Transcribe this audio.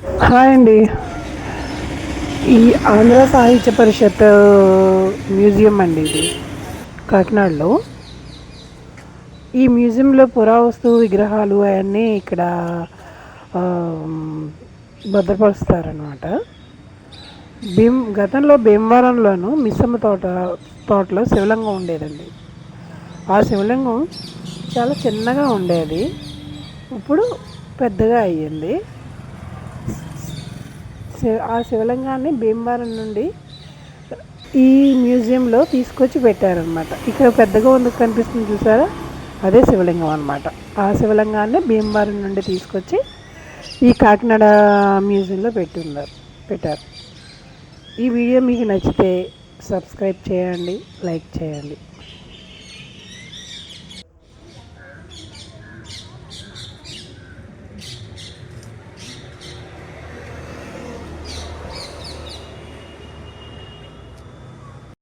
Hi అండి. ఈ ఆంధ్ర సాహిత్య పరిషత్ మ్యూజియం అండి ఇది కాకినాడలో. ఈ మ్యూజియంలో పురావస్తు విగ్రహాలు అవన్నీ ఇక్కడ భద్రపరుస్తారనమాట భీం గతంలో భీమవరంలోను మిస్సమ్మ తోట తోటలో శివలింగం ఉండేదండి. ఆ శివలింగం చాలా చిన్నగా ఉండేది. ఇప్పుడు పెద్దగా అయ్యింది. ఆ శివలింగాన్ని భీమవరం నుండి ఈ మ్యూజియంలో తీసుకొచ్చి పెట్టారనమాట ఇక్కడ పెద్దగా ఉంది కనిపిస్తుంది చూసారా? అదే శివలింగం అనమాట ఆ శివలింగాన్ని భీమవరం నుండి తీసుకొచ్చి ఈ కాకినాడ మ్యూజియంలో పెట్టున్నారు పెట్టారు. ఈ వీడియో మీకు నచ్చితే సబ్స్క్రైబ్ చేయండి లైక్ చేయండి.